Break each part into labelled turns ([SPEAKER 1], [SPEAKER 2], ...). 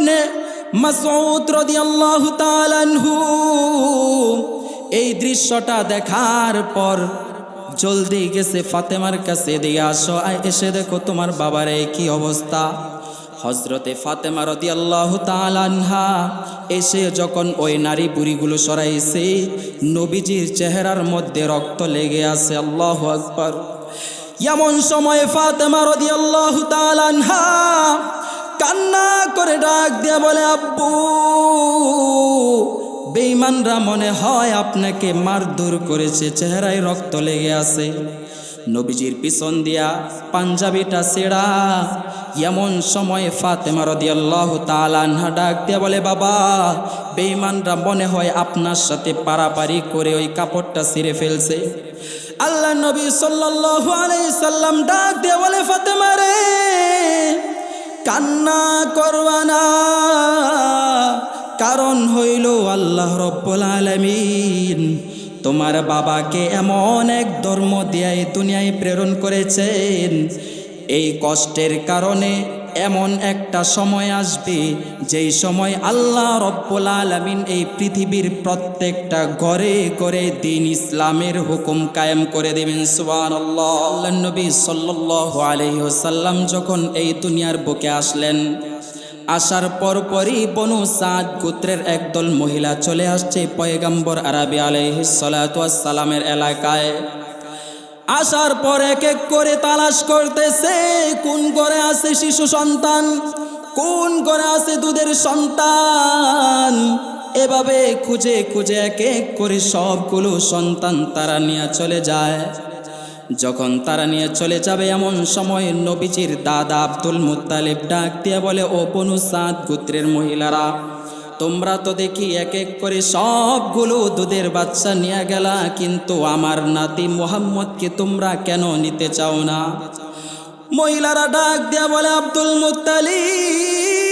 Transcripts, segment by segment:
[SPEAKER 1] ইবনে মাসউদ রাদিয়াল্লাহু তাআলা আনহু, এই দৃশ্যটা দেখার পর জলদি গেছে ফাতেমার কাছে দিয়ে আসো। এসে দেখো তোমার বাবার এই কি অবস্থা। হজরতে ফাতেমা রদিয়াল্লাহু তাআলাহা এসে যখন ওই নারী বুড়িগুলো সরাইছে, নবীজির চেহারার মধ্যে রক্ত লেগে আছে, আল্লাহু আকবার। এমন সময় ফাতেমা রদিয়াল্লাহু তাআলাহা কান্না করে ডাক দিয়ে বলে, আব্বু, বেঈমানরা মনে হয় আপনাকে মারধর করেছে, চেহারায় রক্ত লেগে আছে। নবীজির পিছন দিয়া পাঞ্জাবিটা সেরা এমন সময় ফাতেমা রদিয়াল্লাহু তাআলাহা ডাক দিয়ে বলে, বাবা, বেঈমানরা মনে হয় আপনার সাথে পারাপারি করে ওই কাপড়টা ছিঁড়ে ফেলছে। আল্লাহ নবী সাল্লাল্লাহু আলাই সাল্লাম ডাক দিয়ে বলে, ফাতেমা রে কান্না করবা না। কারণ হইল আল্লাহ রব্বুল আলমিন। তোমার বাবাকে এমন এক ধর্ম দিয়ায় দুনিয়ায় প্রেরণ করেছেন। এই কষ্টের কারণে এমন একটা সময় আসবে, যেই সময় আল্লাহ রব্বুল আলামিন এই পৃথিবীর প্রত্যেকটা ঘরে ঘরে দিন ইসলামের হুকুম কায়েম করে দেবেন। সুবহানাল্লাহ। আল্লাহ নবী সাল্লাল্লাহু আলাইহি ওয়াসাল্লাম যখন এই দুনিয়ার বুকে আসলেন, আসার পরপরই বনু সাদ গোত্রের একদল মহিলা চলে আসছে পয়গাম্বর আরবি আলাইহিস সালাতু সালামের এলাকায়। আসার পর এক এক করে তালাশ করতেছে, কোন করে আছে শিশু সন্তান, কোন করে আছে দুধের সন্তান? এভাবে খুঁজে খুঁজে এক এক করে সবগুলো সন্তান তারা নিয়ে চলে যায়। যখন তারা নিয়ে চলে যাবে, এমন সময় নবীজির দাদা আব্দুল মুত্তালিব ডাক দিয়ে বলে, ও বনু সাদ গোত্রের মহিলারা তোমরা তো দেখি এক এক করে সবগুলো দুধের বাচ্চা নিয়ে গেলা, কিন্তু আমার নাতি মোহাম্মদকে তোমরা কেন নিতে চাও না? মহিলারা ডাক দিয়া বলে, আব্দুল মুত্তালিব,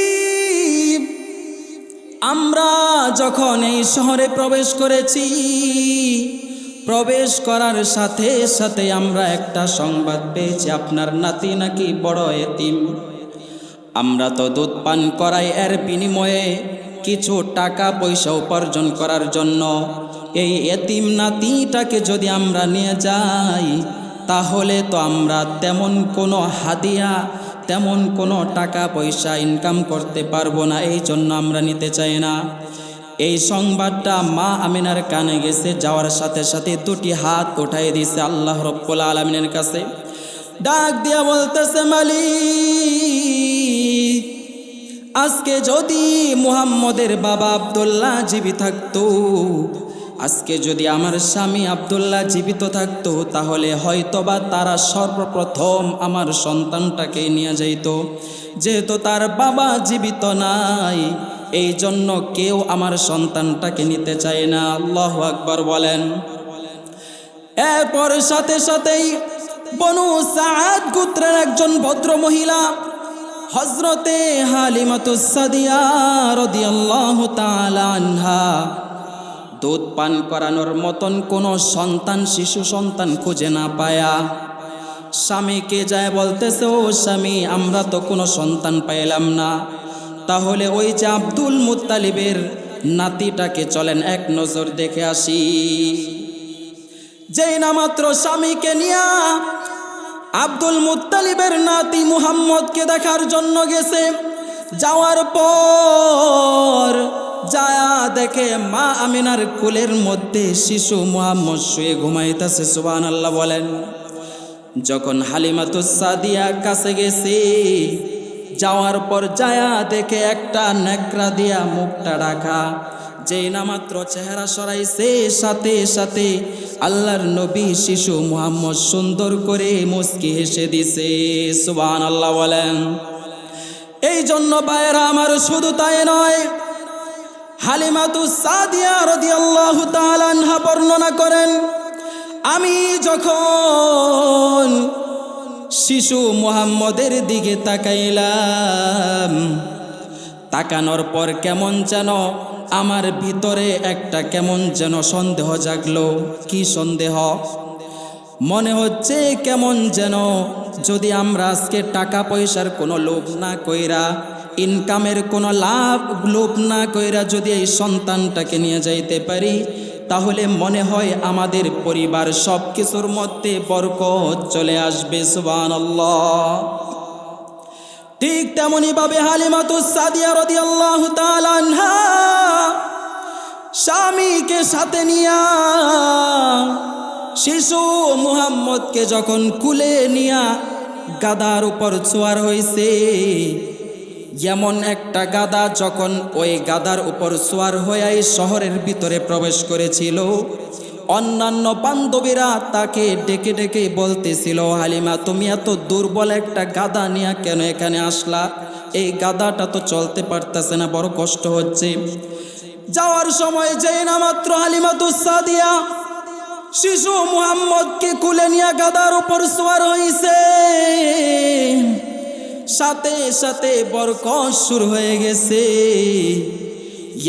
[SPEAKER 1] আমরা যখন এই শহরে প্রবেশ করেছি, প্রবেশ করার সাথে সাথে আমরা একটা সংবাদ পেয়েছি, আপনার নাতি নাকি বড় এতিম। আমরা তো দুধ পান করাই এর বিনিময়ে কিছু টাকা পয়সা উপার্জন করার জন্য। এই এতিম নাতিটাকে যদি আমরা নিয়ে যাই, তাহলে তো আমরা তেমন কোনো হাদিয়া, তেমন কোনো টাকা পয়সা ইনকাম করতে পারব না, এই জন্য আমরা নিতে চাই না। এই সংবাদটা মা আমিনার কানে গেছে, যাওয়ার সাথে সাথে দুটি হাত উঠাই দিছে আল্লাহ রব্বুল আলমিনের কাছে। ডাক দিয়া বলতেছে, মালিক! আজকে যদি মুহাম্মদের বাবা আবদুল্লাহ জীবিত থাকতো, আজকে যদি আমার স্বামী আবদুল্লাহ জীবিত থাকতো, তাহলে হয়তোবা তারা সর্বপ্রথম আমার সন্তানটাকে নিয়ে যাইত। যেহেতু তার বাবা জীবিত নাই এই জন্য কেউ আমার সন্তানটাকে নিতে চায় না। আল্লাহ আকবর বলেন। এরপর সাথে সাথেই বনু সাদ গুত্রের একজন ভদ্র মহিলা হজরতে হালিমাতুসাদিয়া রদিয়াল্লাহু তাআলা আনহা, দুধ পান করানোর মতন কোনো সন্তান, শিশু সন্তান খুঁজে না পায়া। স্বামীকে যায় বলতেছে, ও স্বামী, আমরা তো কোনো সন্তান পাইলাম না। তাহলে ওই যে আব্দুল মুতালিবের নাতিটাকে চলেন এক নজর দেখে আসি। যেই না মাত্র স্বামীকে নিয়া আব্দুল মুত্তালিবের নাতি মুহাম্মদকে দেখার জন্য গেছে। যাওয়ার পর যায়া দেখে মা আমিনার কুলের মধ্যে শিশু মুহাম্মদ শুয়ে ঘুমাইতেছে সুবান আল্লাহ বলেন। যখন হালিমাতুসাদিয়ার কাছে গেছে, যাওয়ার পর যায়া দেখে একটা নেকড়া দিয়া মুখটা রাখা যেই না মাত্র চেহারা সরাইছে, সাথে সাথে আল্লাহর নবী শিশু মুহাম্মদ সুন্দর করে মুস্কি হেসে দিছে। সুবান আল্লাহ বলেন। এই জন্য বায়েরা আমার শুধু তাই নয়, হালিমাতু সাদিয়া রাদিয়াল্লাহু তাআলা বর্ণনা করেন, আমি যখন শিশু মুহাম্মদের দিকে তাকাইলাম, তাকানোর পর কেমন যেন আমার ভিতরে একটা কেমন যেন সন্দেহ জাগলো। কি সন্দেহ? মনে হচ্ছে কেমন যেন যদি আমরা আজকে টাকা পয়সার কোনো লোভ না কইরা ইনকামের কোনো লাভ, লোভ না কইরা যদি এই সন্তানটাকে নিয়ে যাইতে পারি, তাহলে মনে হয় আমাদের পরিবার সব কিছুর মধ্যে বরকত চলে আসবে সুবান ঠিক তেমনি ভাবে হালিমাতুস সাদিয়া রাদিয়াল্লাহু তাআলা আনহা স্বামীকে সাথে নিয়া শিশু মুহাম্মদকে যখন কুলে নিয়া গাদার উপর ছোয়ার হইছে যেমন একটা গাদা যখন ওই গাদার উপর সোয়ার হয়ে শহরের ভিতরে প্রবেশ করেছিল অন্যান্য বান্ধবীরা তাকে ডেকে ডেকে বলতেছিল, হালিমা, তুমি এত দুর্বল একটা গাদা নিয়ে কেন এখানে আসলা? এই গাদাটা তো চলতে পারতেছে না, বড় কষ্ট হচ্ছে। যাওয়ার সময় যেই না মাত্র হালিমা দুঃসাদিয়া শিশু মুহাম্মদকে কুলে নিয়ে গাদার উপর সোয়ার হইছে, সাথে সাথে বরকত শুরু হয়ে গেছে।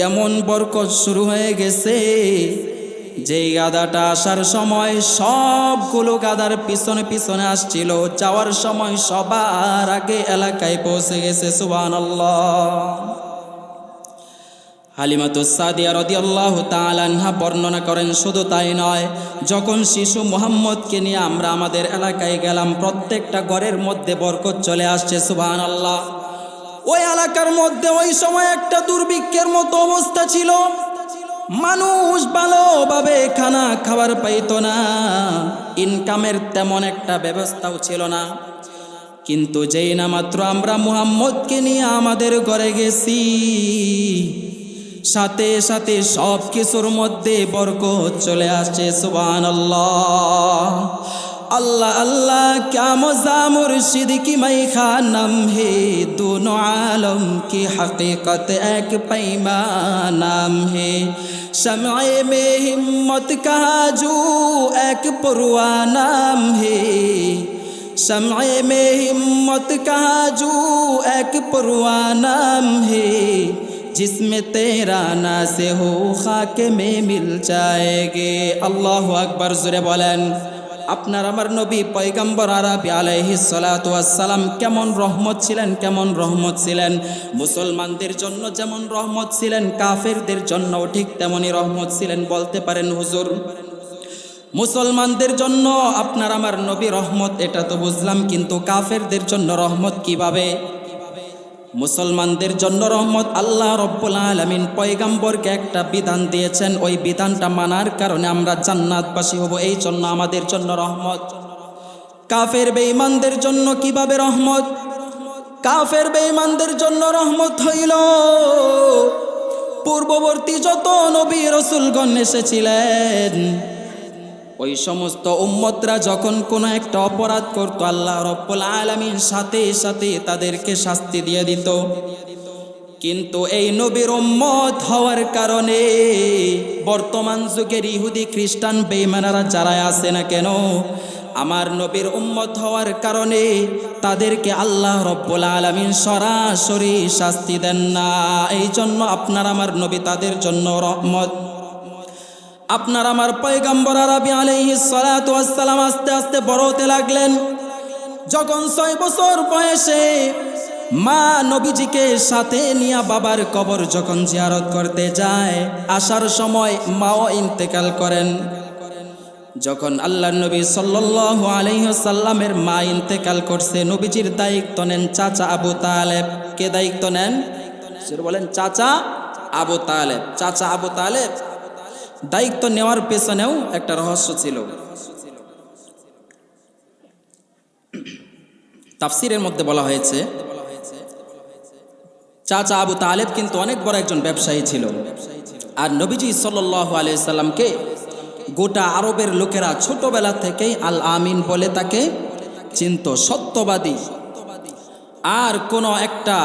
[SPEAKER 1] এমন বরকত শুরু হয়ে গেছে যেই গাদাটা আসার সময় সবগুলো গাদার পিছনে পিছনে আসছিল, যাওয়ার সময় সবার আগে এলাকায় পৌঁছে গেছে সুবান হালিমাতুসাদিয়া রদিয়াল্লাহ তালানহা বর্ণনা করেন, শুধু তাই নয়, যখন শিশু মোহাম্মদকে নিয়ে আমরা আমাদের এলাকায় গেলাম, প্রত্যেকটা ঘরের মধ্যে বরকত চলে আসছে সুবাহান আল্লাহ ওই এলাকার মধ্যে ওই সময় একটা দুর্ভিক্ষের মতো অবস্থা ছিল। মানুষ ভালোভাবে খানা খাবার পাইত না। ইনকামের তেমন একটা ব্যবস্থাও ছিল না। কিন্তু যেই না মাত্র আমরা মুহাম্মদকে নিয়ে আমাদের ঘরে গেছি, সাথে সাথে সব কিছুর মধ্যে বরকত চলে আসছে সুবান আল্লাহ اللہ اللہ کیا مزا مرشد کی میں خانم ہے دونوں عالم کی حقیقت ایک پیمانام ہے شمع میں ہمت کا جو ایک پروانام ہے شمع میں ہمت کا جو ایک پروانام ہے جس میں تیرا نا سے ہو خاک میں مل جائے گے اللہ اکبر زر بولن আপনার আমার নবী পয়গম্বর আরবি সালাম কেমন রহমত ছিলেন, কেমন রহমত ছিলেন? মুসলমানদের জন্য যেমন রহমত ছিলেন, কাফেরদের জন্য ঠিক তেমনই রহমত ছিলেন, বলতে পারেন হুজুর। মুসলমানদের জন্য আপনার আমার নবী রহমত, এটা তো বুঝলাম, কিন্তু কাফেরদের জন্য রহমত কীভাবে? মুসলমানদের জন্য রহমত আল্লাহ রব্বুল আলমিন পয়গাম্বরকে একটা বিধান দিয়েছেন। ওই বিধানটা মানার কারণে আমরা জান্নাতবাসী হব। এই জন্য আমাদের জন্য রহমত। কাফের বেঈমানদের জন্য কীভাবে রহমত? কাফের বেঈমানদের জন্য রহমত হইল, পূর্ববর্তী যত নবী রসুলগণ এসেছিলেন ওই সমস্ত উম্মতরা যখন কোনো একটা অপরাধ করতো, আল্লাহ রব্বুল আলমীর সাথে সাথে তাদেরকে শাস্তি দিয়ে দিত। কিন্তু এই নবীর উম্মত হওয়ার কারণে বর্তমান যুগের ইহুদি খ্রিস্টান বেইমানারা যারা আছে না কেন, আমার নবীর উম্মত হওয়ার কারণে তাদেরকে আল্লাহ রব্বুল আলমিন সরাসরি শাস্তি দেন না। এই জন্য আপনার, আমার নবী তাদের জন্য রহমত। আপনার আমার পয়গম্বর আরবি আলাইহি সালাম আস্তে আস্তে বড় হতে লাগলেন। যখন ছয় বছর বয়সে মা নবীজিকে সাথে নিয়ে বাবার কবর যখন জিয়ারত করতে যায়, আসার সময় মাও ইন্তেকাল করেন। যখন আল্লাহ নবী সাল্লাল্লাহু আলাইহি সাল্লামের মা ইন্তেকাল করছে, নবীজির দায়িত্ব নেন চাচা আবু তালেব। কে দায়িত্ব নেন? বলেন, চাচা আবু তালেব। চাচা আবু তালেব? দায়িত্ব নেওয়ার পেছনেও একটা রহস্য ছিল। তাফসিরের মধ্যে বলা হয়েছে, চাচা আবু তালেব কিন্তু অনেক বড় একজন ব্যবসায়ী ছিল। আর নবীজি সাল্লাহ আলিয়াল্লামকে গোটা আরবের লোকেরা ছোটবেলা থেকেই আল আমিন বলে তাকে চিন্ত, সত্যবাদী। আর কোনো একটা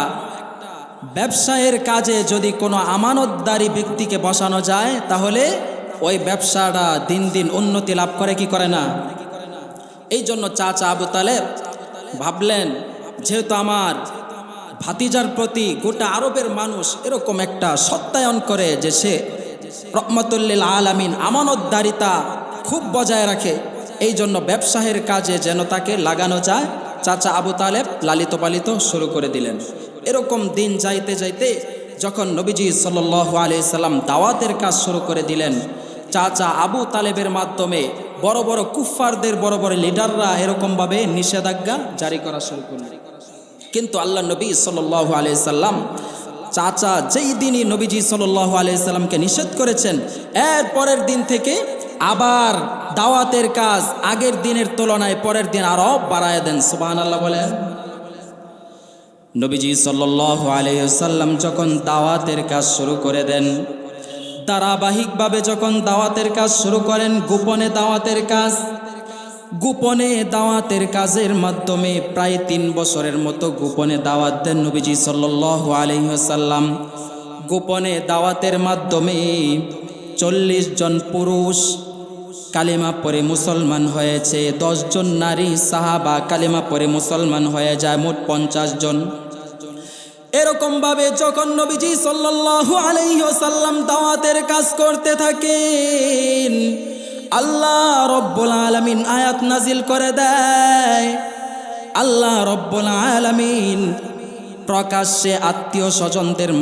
[SPEAKER 1] ব্যবসায়ের কাজে যদি কোনো আমানতদারি ব্যক্তিকে বসানো যায়, তাহলে ওই ব্যবসাটা দিন দিন উন্নতি লাভ করে, কি করে না? এই জন্য চাচা আবু তালেব ভাবলেন, যেহেতু আমার ভাতিজার প্রতি গোটা আরবের মানুষ এরকম একটা সত্যায়ন করে যে সে রহমতুল্লিল আলামিন আমানতদারিতা খুব বজায় রাখে এই জন্য ব্যবসায়ের কাজে যেন তাকে লাগানো যায়, চাচা আবু তালেব লালিত পালিত শুরু করে দিলেন। এরকম দিন যাইতে যাইতে যখন নবীজি সাল্লু আলিয়াল্লাম দাওয়াতের কাজ শুরু করে দিলেন, চাচা আবু তালেবের মাধ্যমে বড় বড় কুফফারদের, বড় বড় লিডাররা এরকমভাবে নিষেধাজ্ঞা জারি করা শুরু করলেন। কিন্তু আল্লাহ নবী সাল্লাহ আলিয়াল্লাম চাচা যেই দিনই নবীজি সাল্লাহ আলিয়াল্লামকে নিষেধ করেছেন, এর পরের দিন থেকে আবার দাওয়াতের কাজ আগের দিনের তুলনায় পরের দিন আরও বাড়ায় দেন। সুবাহান আল্লাহ বলেন। নবীজি সাল্লাহ আলিয়াল্লাম যখন দাওয়াতের কাজ শুরু করে দেন, ধারাবাহিকভাবে যখন দাওয়াতের কাজ শুরু করেন, গোপনে দাওয়াতের কাজ, গোপনে দাওয়াতের কাজের মাধ্যমে প্রায় তিন বছরের মতো গোপনে দাওয়াত দেন নবীজি সাল্লাহ আলহ্লাম গোপনে দাওয়াতের মাধ্যমে চল্লিশ জন পুরুষ কালিমা পরে মুসলমান হয়েছে। জন নারী সাহাবা কালিমা পরে মুসলমান হয়ে যায়, মোট পঞ্চাশ জন। এরকমভাবে যখন নবীজি সাল্লাল্লাহু আলাইহি ওয়াসাল্লাম দাওয়াতের কাজ করতে থাকেন, আল্লাহ রব্বুল আলামিন আয়াত নাজিল করে দেয়। আল্লাহ রব্বুল আলামিন প্রকাশ্যে আত্মীয় স্বজনদের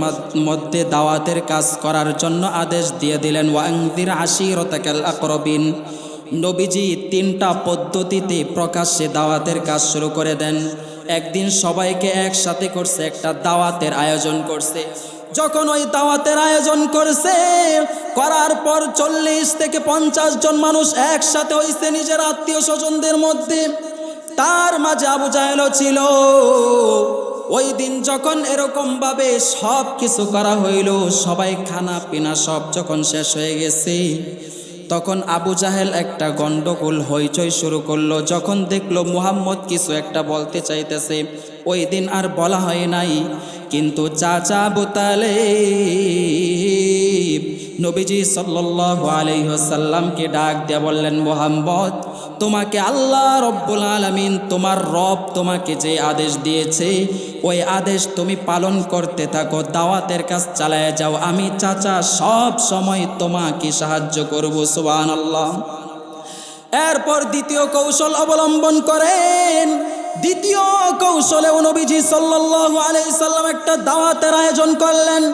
[SPEAKER 1] মধ্যে দাওয়াতের কাজ করার জন্য আদেশ দিয়ে দিলেন, ওয়াংদির আশিরতাকাল আকরবিন। নবীজি তিনটা পদ্ধতিতে প্রকাশ্যে দাওয়াতের কাজ শুরু করে দেন। একদিন সবাইকে একসাথে করছে, একটা দাওয়াতের আয়োজন করছে। যখন ওই দাওয়াতের আয়োজন করছে, করার পর চল্লিশ থেকে পঞ্চাশ জন মানুষ একসাথে হয়েছে নিজের আত্মীয় স্বজনদের মধ্যে। তার মাঝে আবু জাহেলও ছিল। ওই দিন যখন এরকমভাবে সব কিছু করা হইল, সবাই খানা পিনা সব যখন শেষ হয়ে গেছে, তখন আবু জাহেল একটা গন্ডগোল হইচই শুরু করল। যখন দেখল মুহাম্মদ কিছু একটা বলতে চাইতেছে, ওই দিন আর বলা হয় নাই। কিন্তু চাচা বুতালে নবীজি সাল্লাল্লাহু আলাইহি ওয়াসাল্লামকে ডাক দিয়ে বললেন, মোহাম্মদ, তোমাকে আল্লাহ রব্বুল আলামিন তোমার রব তোমাকে যে আদেশ দিয়েছে, ওই আদেশ তুমি পালন করতে থাকো, দাওয়াতের কাজ চালায় যাও, আমি চাচা সব সময় তোমাকে সাহায্য করব। সুবহানাল্লাহ। এরপর দ্বিতীয় কৌশল অবলম্বন করেন। দ্বিতীয় কৌশলে নবীজি সাল্লাল্লাহু আলাইহি সাল্লাম একটা দাওয়াতের আয়োজন করলেন।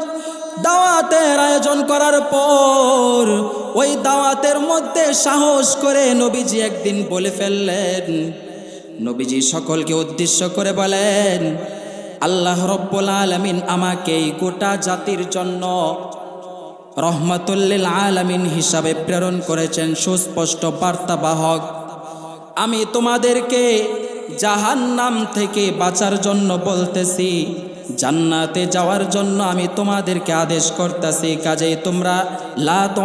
[SPEAKER 1] দাওয়াতের আয়োজন করার পর ওই দাওয়াতের মধ্যে সাহস করে নবীজি একদিন বলে ফেললেন, নবীজি সকলকে উদ্দেশ্য করে বলেন, আল্লাহ রব্বুল আলমিন আমাকে এই গোটা জাতির জন্য রহমাতুল্লিল আলমিন হিসাবে প্রেরণ করেছেন, সুস্পষ্ট বার্তাবাহক। আমি তোমাদেরকে জাহান্নাম থেকে বাঁচার জন্য বলতেছি জান্নাতে যাওয়ার জন্য আমি তোমাদেরকে আদেশ করতেছি, কাজেই তোমরা লাত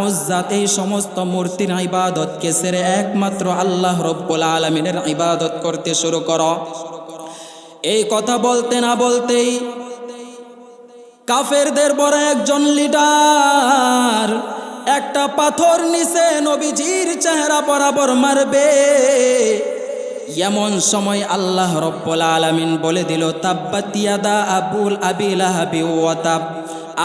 [SPEAKER 1] এই সমস্ত মূর্তির ইবাদতকে সেরে একমাত্র আল্লাহ রব্বুল আলমিনের ইবাদত করতে শুরু করো। এই কথা বলতে না বলতেই কাফেরদের বড় একজন লিডার একটা পাথর নিচে নবীজির চেহারা বরাবর মারবে। এমন সময় আল্লাহ রব্বুল আলমিন বলে দিল তাব্বাতিয়াদা আবুল আবিল আহাবি ওয়াতাব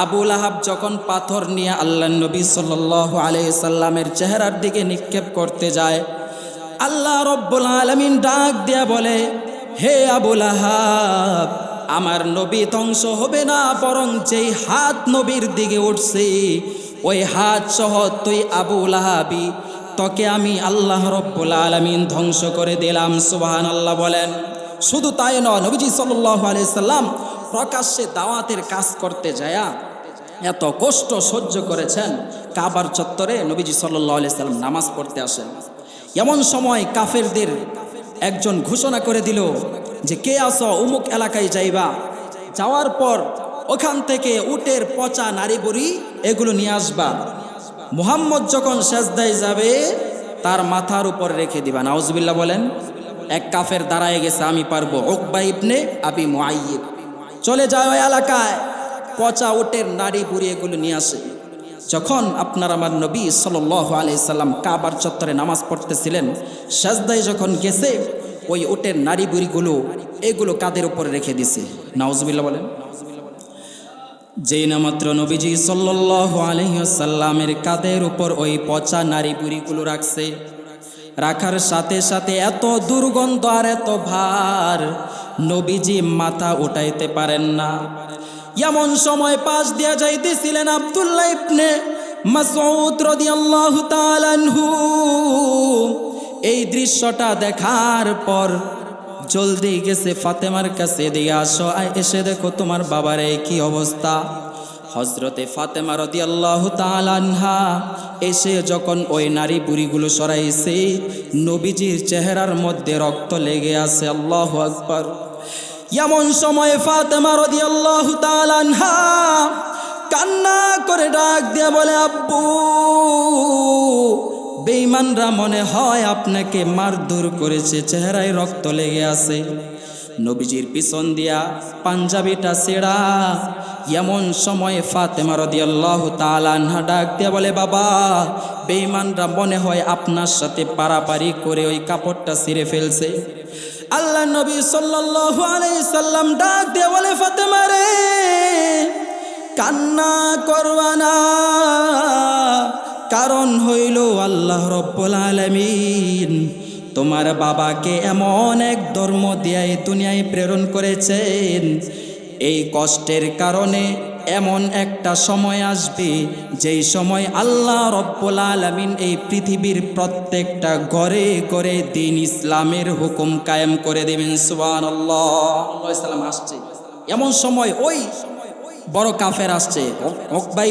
[SPEAKER 1] আবুল আহাব যখন পাথর নিয়ে আল্লাহ নবী সাল আলাইসাল্লামের চেহারার দিকে নিক্ষেপ করতে যায়, আল্লাহ রব্বুল আলমিন ডাক দিয়া বলে, হে আবুল আহাব আমার নবী ধ্বংস হবে না, বরং যেই হাত নবীর দিকে উঠছে, ওই হাত সহ তুই আবুল আহাবি তোকে আমি আল্লাহ রব্বুল আলমিন ধ্বংস করে দিলাম সুবাহান আল্লাহ বলেন। শুধু তাই নয়, নবীজি সাল্লাহ আলিয়াল্লাম প্রকাশ্যে দাওয়াতের কাজ করতে যায়া এত কষ্ট সহ্য করেছেন, কাবার চত্বরে নবীজি সাল্লাহ আলিয়াল্লাম নামাজ পড়তে আসেন। এমন সময় কাফেরদের একজন ঘোষণা করে দিল যে, কে আস অমুক এলাকায় যাইবা? যাওয়ার পর ওখান থেকে উটের পচা নারী বুড়ি এগুলো নিয়ে আসবা। মুহাম্মদ যখন সেজদায় যাবে, তার মাথার উপর রেখে দিবা। নাউজবিল্লা বলেন, এক কাফের দাঁড়ায় গেছে, আমি পারব। ওকবা ইবনে আবি মুআইয়িব। চলে যায় ওই এলাকায়, পচা উটের নাড়ি বুড়ি এগুলো নিয়ে আসে। যখন আপনার আমার নবী সাল্লাহ আলাইসাল্লাম কাবার চত্বরে নামাজ পড়তেছিলেন, সাজদায় যখন গেছে, ওই ওটের নারী বুড়িগুলো এগুলো কাদের উপরে রেখে দিছে? নাউজবিল্লা বলেন। যেই না মাত্র নবীজি সাল্লাহ আলহিসাল্লামের কাদের উপর ওই পচা নারী বুড়িগুলো রাখছে। রাখার সাথে সাথে এত দুর্গন্ধ আর এত ভার নবীজি মাথা উঠাইতে পারেন না। এমন সময় পাশ দিয়া যাইতেছিলেন আব্দুল্লাহ ইবনে এই দৃশ্যটা দেখার পর জলদি গেছে ফাতেমার কাছে দিয়ে আসো। আয়, এসে দেখো তোমার বাবার এই কি অবস্থা। হজরতে ফাতেমা রদি আল্লাহ তালানহা এসে যখন ওই নারী বুড়িগুলো সরাইছে, নবীজির চেহারার মধ্যে রক্ত লেগে আছে, আল্লাহ আকবর। এমন সময় ফাতেমা রদি আল্লাহ তালানহা কান্না করে ডাক দিয়ে বলে, আব্বু বেঈমানরা মনে হয় আপনাকে মারধর করেছে, চেহারায় রক্ত লেগে আছে। নবীজির পিছন দিয়া পাঞ্জাবিটা সেরা এমন সময়ে ফাতেমা রদিয়াল্লাহ তালানহা ডাক দিয়া বলে, বাবা, বেঈমানরা মনে হয় আপনার সাথে পারাপারি করে ওই কাপড়টা ছিঁড়ে ফেলছে। আল্লাহ নবী সাল্লাল্লাহু আলাইহি সাল্লাম ডাক দিয়ে বলে, ফাতেমা রে, কান্না করবা না। কারণ হইল আল্লাহ রব্বুল আলামিন। তোমার বাবাকে এমন এক ধর্ম দিয়ে দুনিয়ায় প্রেরণ করেছেন। এই কষ্টের কারণে এমন একটা সময় আসবে, যেই সময় আল্লাহ রব্বুল আলামিন এই পৃথিবীর প্রত্যেকটা ঘরে ঘরে দিন ইসলামের হুকুম কায়েম করে দেবেন সুবান আল্লাহ আসছে। এমন সময় ওই বড় কাফের আসছে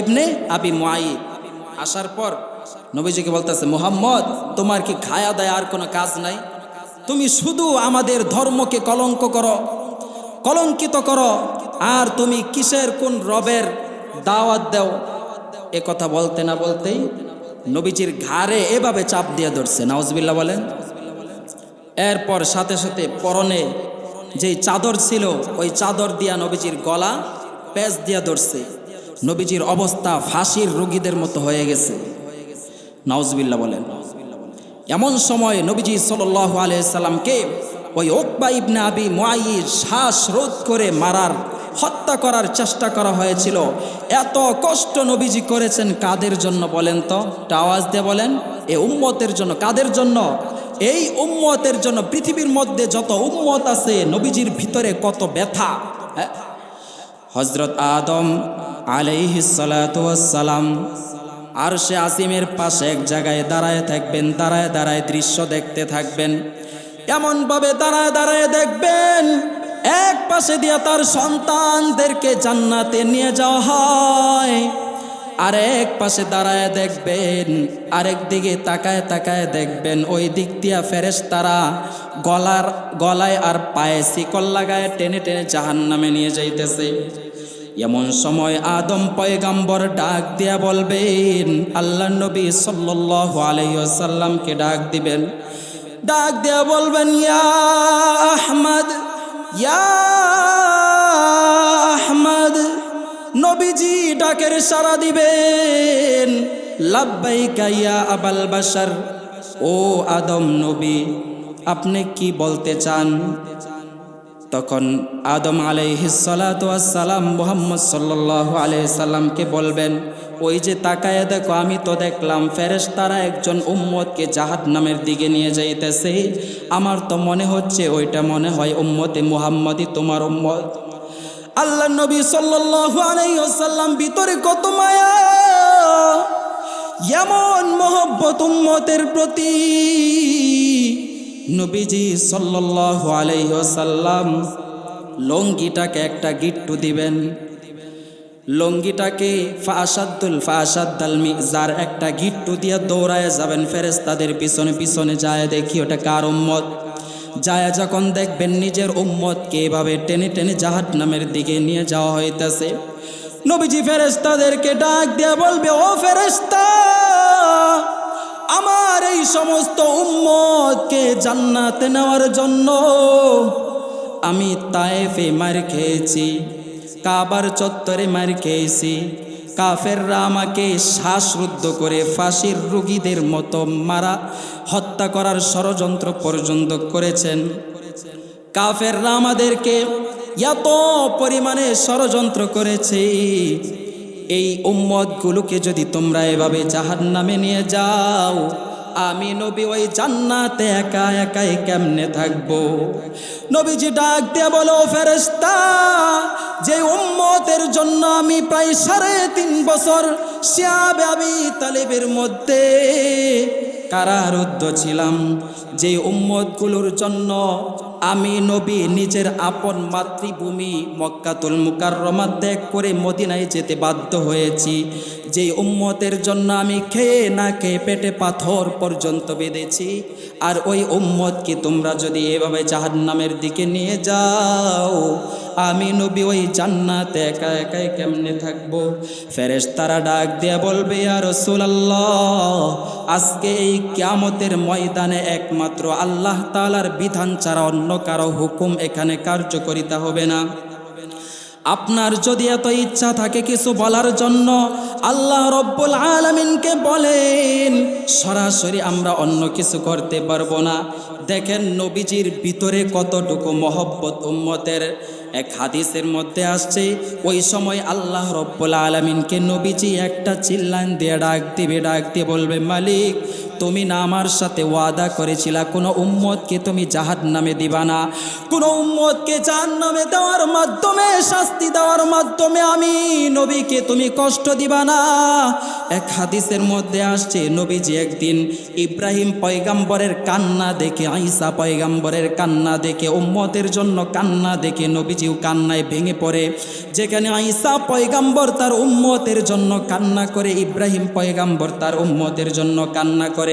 [SPEAKER 1] ইবনে আবি মুআইদ। আসার পর নবীজিকে বলতেছে, মোহাম্মদ, তোমার কি খায়া দেয় আর কোনো কাজ নাই? তুমি শুধু আমাদের ধর্মকে কলঙ্ক করো, কলঙ্কিত করো, আর তুমি কিসের কোন রবের দাওয়াত দেও? এ কথা বলতে না বলতেই নবীজির ঘাড়ে এভাবে চাপ দিয়ে ধরছে। নাউজবিল্লা বলেন। এরপর সাথে সাথে পরনে যেই চাদর ছিল, ওই চাদর দিয়া নবীজির গলা পেঁচ দিয়া ধরছে। নবীজির অবস্থা ফাঁসির রোগীদের মতো হয়ে গেছে। নাউজবিল্লা বলেন, এমন সময় নবীজি সাল্লাহ আলাইসাল্লামকে ওই ওকবা ইবনে আবি শ্বাস রোধ করে মারার, হত্যা করার চেষ্টা করা হয়েছিল। এত কষ্ট নবীজি করেছেন কাদের জন্য বলেন তো? টাওয়াজ দিয়ে বলেন, এ উম্মতের জন্য, কাদের জন্য? এই উম্মতের জন্য পৃথিবীর মধ্যে যত উম্মত আছে, নবীজির ভিতরে কত ব্যথা হ্যাঁ? হজরত আদম আলাইহিসালাম আর সে আসিমের পাশে এক জায়গায় দাঁড়ায় থাকবেন, দাঁড়ায় দাঁড়ায় দৃশ্য দেখতে থাকবেন। এমনভাবে দাঁড়ায় দাঁড়ায় দেখবেন, এক পাশে দিয়ে তার সন্তানদেরকে জান্নাতে নিয়ে যাওয়া হয়। আর এক পাশে দাঁড়ায় দেখবেন, আরেক দিকে তাকায় তাকায় দেখবেন। ওই দিক দিয়া ফেরেস তারা গলার, গলায় আর পায়ে শিকল লাগায় টেনে টেনে জাহান নামে নিয়ে যাইতেছে। এমন সময় আদম পয়গাম্বর ডাক দিয়া বলবেন আল্লাহ নবী সাল্লাহ আলাইসাল্লামকে ডাক দিবেন। ডাক দিয়া বলবেন, ইয়া আহমদ, ইয়া নবীজি ডাকের সারা দিবেন। লাব্বাইকা ইয়া আবাল বাসার ও আদম নবী, আপনি কি বলতে চান? তখন আদম আলাইহিসালাম মোহাম্মদ সাল্লাহ আলাইসাল্লামকে বলবেন, ওই যে তাকায় দেখো, আমি তো দেখলাম ফেরেশ তারা একজন উম্মতকে জাহাদ নামের দিকে নিয়ে যাইতেছে। আমার তো মনে হচ্ছে, ওইটা মনে হয় উম্মতে মুহাম্মদই তোমার উম্মত। আল্লাহ নবী ওয়াসাল্লাম, ভিতরে কত মায়া? এমন মহব্বত উম্মতের প্রতি নবীজি সাল্লাল্লাহু আলাইহি ওয়াসাল্লাম লঙ্গিটাকে একটা গিট্টু দিবেন। লঙ্গিটাকে ফাসাদ্দুল ফাসাদ্দাল মিজার একটা গিট্টু দিয়ে দৌড়ায় যাবেন ফেরেস্তাদের পিছনে পিছনে যায়, দেখি ওটা কার উম্মত? যায় যখন দেখবেন নিজের উম্মতকে এভাবে টেনে টেনে জাহাট নামের দিকে নিয়ে যাওয়া হইতেছে। নবীজি ফেরেস্তাদেরকে ডাক দিয়ে বলবে, ও ফেরেস্তা আমার এই সমস্ত উম্মতকে জান্নাতে নেওয়ার জন্য আমি তায়েফে মার খেয়েছি, কাবার চত্বরে মার খেয়েছি কাফেররা আমাকে শ্বাসরুদ্ধ করে ফাঁসির রুগীদের মতো মারা, হত্যা করার ষড়যন্ত্র পর্যন্ত করেছেন। কাফেররা আমাদেরকে এত পরিমাণে ষড়যন্ত্র করেছে। এই উম্মতগুলোকে যদি তোমরা এভাবে জাহান নামে নিয়ে যাও আমি নবী, ওই জান্নাতে একা একাই কেমনে থাকব? নবীজি ডাক দিয়ে বলো ফেরেস্তা যে উম্মতের জন্য আমি প্রায় সাড়ে তিন বছর শিয়াবে আমি তালিবের মধ্যে কারারুদ্ধ ছিলাম। যে উম্মতগুলোর জন্য আমি নবী নিজের আপন মাতৃভূমি মক্কাতুল মুকাররমা ত্যাগ করে মদিনায় যেতে বাধ্য হয়েছি। যে উম্মতের জন্য আমি খেয়ে না খেয়ে পেটে পাথর পর্যন্ত বেঁধেছি। আর ওই উম্মতকে তোমরা যদি এভাবে জাহান্নামের দিকে নিয়ে যাও, আমি নবী ওই জান্নাতে একা একাই কেমনে থাকব? ফেরেশ তারা ডাক দিয়ে বলবে আর রসুলাল্লাহ, আজকে এই কিয়ামতের ময়দানে একমাত্র আল্লাহ তাআলার বিধান ছাড়া অন্য কারও হুকুম এখানে কার্যকরিতা হবে না। আপনার যদি এত ইচ্ছা থাকে কিছু বলার জন্য, আল্লাহ রব্বুল আলমিনকে বলেন, সরাসরি আমরা অন্য কিছু করতে পারব না। দেখেন নবীজির ভিতরে কতটুকু মহব্বত উম্মতের এক হাদিসের মধ্যে আসছে, ওই সময় আল্লাহ রব্বুল আলমিনকে নবীজি একটা চিল্লান দিয়ে ডাক দিবে, ডাক দিয়ে বলবে, মালিক তুমি না আমার সাথে ওয়াদা করেছিলা, কোনো উম্মতকে তুমি জাহাদ নামে দিবা না। কোনো উম্মতকে জাহান নামে দেওয়ার মাধ্যমে, শাস্তি দেওয়ার মাধ্যমে আমি নবীকে তুমি কষ্ট দিবা না। এক হাদিসের মধ্যে আসছে, নবীজি একদিন ইব্রাহিম পয়গাম্বরের কান্না দেখে আইসা পয়গাম্বরের কান্না দেখে, উম্মতের জন্য কান্না দেখে নবীজিও কান্নায় ভেঙে পড়ে। যেখানে আইসা পয়গাম্বর তার উম্মতের জন্য কান্না করে, ইব্রাহিম পয়গাম্বর তার উম্মতের জন্য কান্না করে।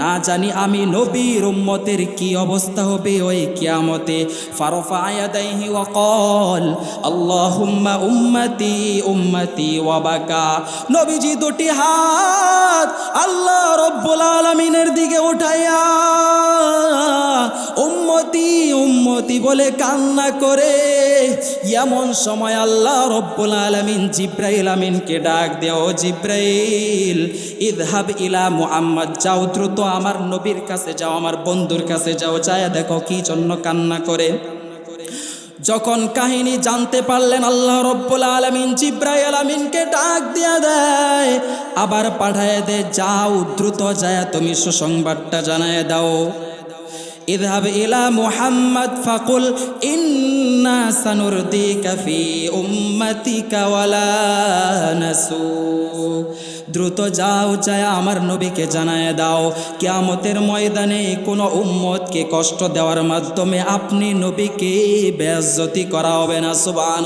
[SPEAKER 1] না জানি আমি নবীর উম্মতের কি অবস্থা হবে ওই কিয়ামতে। ফারফা আয়াদাইহি ওয়াকাল আল্লাহুম্মা উম্মতি উম্মতি ওয়াবাকা নবীজি দুটি হাত আল্লাহ রব্বুল আলামিনের দিকে উঠাইয়া উম্মতি উম্মতি বলে কান্না করে। এমন সময় আল্লাহ রব্বুল আলামিন জিব্রাইল আমিনকে ডাক দেও জিব্রাইল ইদহাব ইলা মুহাম্মদ, যাও দ্রুত আমার নবীর কাছে যাও, আমার বন্ধুর কাছে যাও, যায় দেখো কি জন্য কান্না করে। যখন কাহিনী জানতে পারলেন, আল্লাহ রব্বুল আলমিন জিব্রাই আলমিনকে ডাক দিয়া দেয়, আবার পাঠায় দে যাও, দ্রুত যায়, তুমি সুসংবাদটা জানায় দাও। اذهب إلى محمد فقل إنا سنرضيك في أمتك ولا نسوك দ্রুত যাও যায় আমার নবীকে জানায় দাও কিয়ামতের ময়দানে কোনো উম্মতকে কষ্ট দেওয়ার মাধ্যমে আপনি নবীকে বেজ্জতি করা হবে না সুবান